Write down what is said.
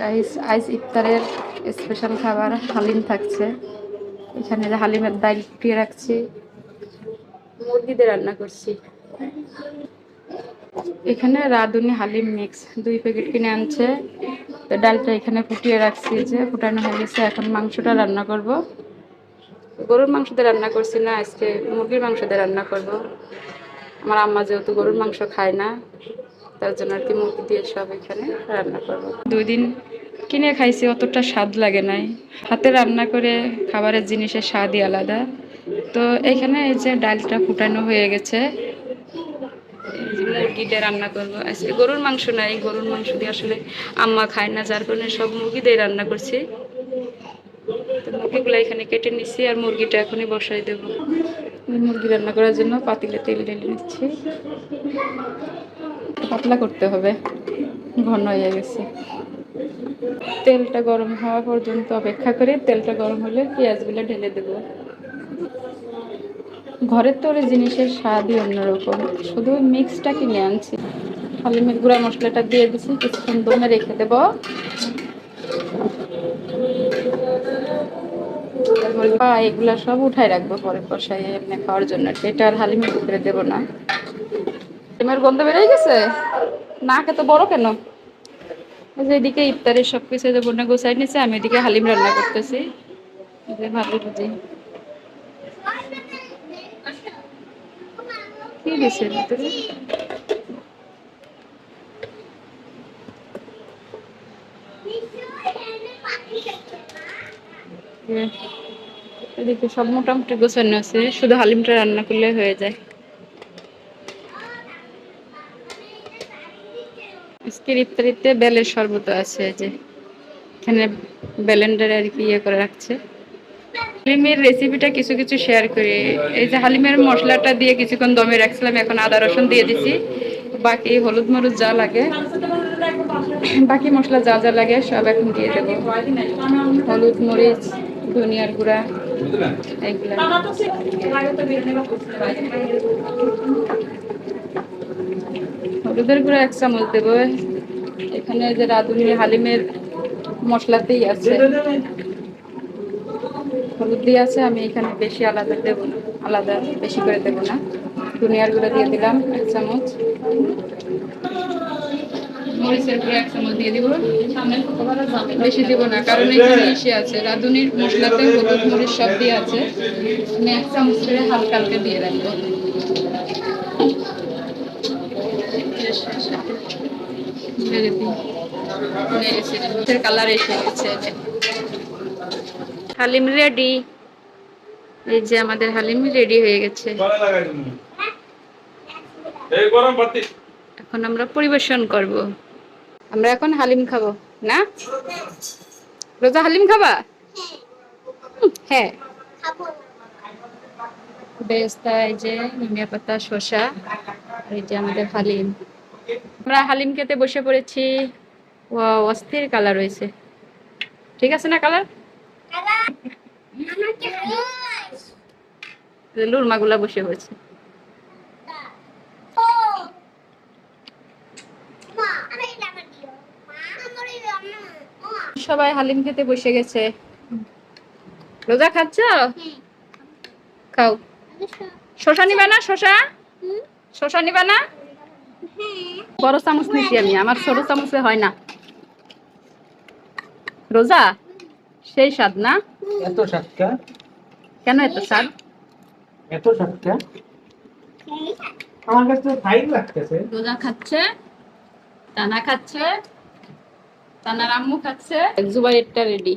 Guys আইস ইফতারের special খাবার হালিম থাকছে। এখানে হালিমের ডাল ফুটিয়ে রাখছি। মুরগিদের রান্না করছি। এখানে রাঁধুনি হালিম মিক্স দুই প্যাকেট কিনে আনছে। তো ডালটা এখানে ফুটিয়ে রাখছি যে ফুটানো হয়ে গেছে। এখন মাংসটা রান্না করব। গরুর মাংস দিয়ে রান্না করছি না, আজকে মুরগির মাংস দিয়ে রান্না করব। আমার আম্মা যেহেতু গরুর মাংস খায় না তার জন্য আর কি মুরগি দিয়ে সব এখানে রান্না করব। দুই দিন কিনে খাইছি, অতটা স্বাদ লাগে নাই। হাতে রান্না করে খাবারের জিনিসের স্বাদই আলাদা। তো এখানে এই যে ডালটা ফুটানো হয়ে গেছে। মুরগিটা রান্না করব। আজকে গরুর মাংস নাই গরুর মাংস দিয়ে আসলে আম্মা খায় না, যার কারণে সব মুরগি দিয়ে রান্না করছি। তো মুরগিগুলো এখানে কেটে নিচ্ছি আর মুরগিটা এখনই বসাই দেবো। মুরগি রান্না করার জন্য পাতিলে তেল ঢেলে নিচ্ছি। পাতলা করতে হবে, ঘন হয়ে গেছে। তেলটা গরম হওয়া পর্যন্ত অপেক্ষা করে তেলটা গরম হলে পেঁয়াজগুলো ঢেলে দেবো। ঘরের তৈরি জিনিসের স্বাদই অন্যরকম, শুধু মিক্সটা কিনে আনছি। হালিমের গুঁড়া মশলাটা দিয়ে দিছি, কিছুক্ষণ দমে রেখে দেবো। পা এগুলা সব উঠাই রাখব পরে কষাই এমনি খাওয়ার জন্য। এটা আর হালিমের ভিতরে দেবো না। হালিমের গন্ধ বেরিয়ে গেছে? নাক এত বড় কেন? যে এদিকে ইফতারের সব কিছু বোনা গোছাই নিছে আমি এদিকে হালিম রান্না করতেছি। ভালো বুঝি। কি দিছে ভিতরে? এদিকে সব মোটামুটি গোছানো আছে, শুধু হালিমটা রান্না করলে হয়ে যায়। আজকের ইফতারিতে বেলের শরবত আছে যে এখানে ব্যালেন্ডারে আর কি ইয়ে করে রাখছে। হালিমের রেসিপিটা কিছু কিছু শেয়ার করি। এই যে হালিমের মশলাটা দিয়ে কিছুক্ষণ দমে রাখছিলাম, এখন আদা, রসুন দিয়ে দিছি। বাকি হলুদ মরুদ যা লাগে, বাকি মশলা যা যা লাগে সব এখন দিয়ে দেবো। হলুদ মরিচ, ধনিয়ার গুঁড়া এগুলা হলুদের গুঁড়া এক চামচ দেবো এখানে যে রাঁধুনি হালিমের মশলাতেই আছে। হলুদ দিয়ে আছে আমি এখানে বেশি আলাদা দেবো না আলাদা বেশি করে দেবো না। ধনিয়ার গুঁড়ো দিয়ে দিলাম এক চামচ। মরিচের গুঁড়ো এক চামচ দিয়ে দিব। বেশি দিব না কারণ এখানে ইসে আছে। রাঁধুনির মশলাতে হলুদ মরিচ সব দিয়ে আছে। আমি এক চামচ করে হালকা হালকা দিয়ে রাখব। কালার এসে গেছে। হালিম রেডি। এই যে আমাদের হালিম রেডি হয়ে গেছে। এখন আমরা পরিবেশন করব। আমরা এখন হালিম খাব না? রোজা হালিম খাবা? হ্যাঁ। বেস্তা এই যে নিমিয়া পাতা শসা এই যে আমাদের হালিম। আমরা হালিম খেতে বসে পড়েছি। ও অস্থির কালার রয়েছে ঠিক আছে না কালার? লুরমাগুলা বসে হয়েছে। সবাই হালিম খেতে বসে গেছে। রোজা খাচ্ছ? খাও। শশা নিবা না শশা? শশা নিবা না? বড় চামচ নিছি আমি আমার ছোট চামচে হয় না। রোজা? সেই স্বাদ না? এত কেন এত স্বাদ? এত আমার কাছে লাগতেছে। রোজা খাচ্ছে টানা খাচ্ছে। টানার আম্মু খাচ্ছে। জুবাইরটা রেডি